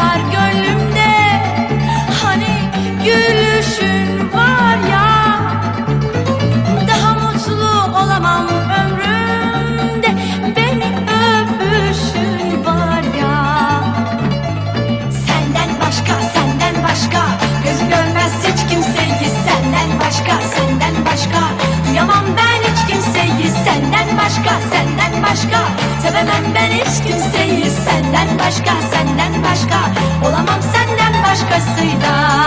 yaşar gönlümde. Hani gülüşün var ya Daha mutlu olamam ömrümde. Benim öpüşün var ya. Senden başka, senden başka Gözüm görmez hiç kimseyi. Senden başka, senden başka Duyamam ben hiç kimseyi. Senden başka, senden başka Sevemem ben hiç kimseyi. Senden başka 回答。